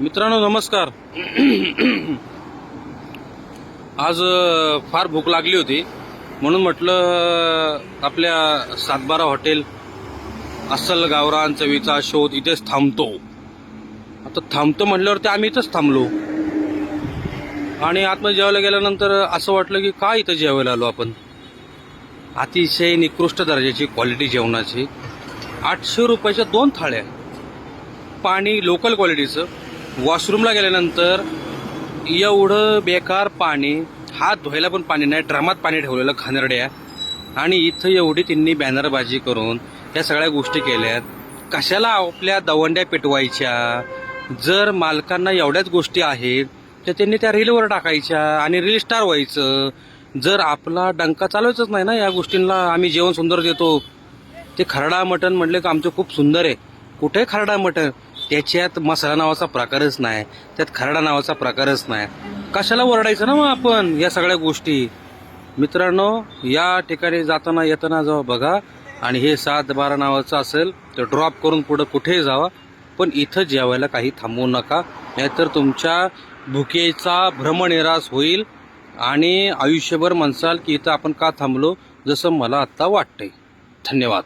मित्रांनो नमस्कार. आज फार भूक लागली होती. म्हणून म्हटलं आपल्या सातबारा हॉटेल अस्सल गावरान चवीचा शोध इथेच थांबतो. आता थांबतो म्हटल्यावरती आम्ही इथंच थांबलो. आणि आतमध्ये जेवायला गेल्यानंतर असं वाटलं की का इथं जेवायला आलो आपण? अतिशय निकृष्ट दर्जाची क्वालिटी जेवणाची. आठशे रुपयाच्या दोन थाळ्या. पाणी लोकल क्वालिटीचं वॉशरूमला गेल्यानंतर एवढं बेकार पाणी हात धुवायला पण पाणी नाही ड्रमात पाणी ठेवलेलं खानरड्या आणि इथं एवढी त्यांनी बॅनरबाजी करून या सगळ्या गोष्टी केल्यात. कशाला आपल्या दवंड्या पेटवायच्या? जर मालकांना एवढ्याच गोष्टी आहेत तर त्यांनी त्या रीलवर टाकायच्या आणि रील स्टार व्हायचं. जर आपला डंका चालवायचंच नाही ना या गोष्टींना आम्ही जेवण सुंदर देतो. ते खरडा मटण म्हटले की आमचं खूप सुंदर आहे. कुठे खरडा मटण? त्याच्यात मसाला नावाचा प्रकारच नाही त्यात खरडा नावाचा प्रकारच नाही. कशाला ओरडायचं ना मग आपण या सगळ्या गोष्टी? मित्रांनो या ठिकाणी जाताना येताना जावा बघा आणि हे सात बारा नावाचं असेल तर ड्रॉप करून पुढं कुठेही जावा? पण इथं जेवायला काही थांबवू नका नाहीतर तुमच्या भुकेचा भ्रमनिरास होईल आणि आयुष्यभर म्हणसाल की इथं आपण का थांबलो जसं मला आत्ता वाटतंय. धन्यवाद.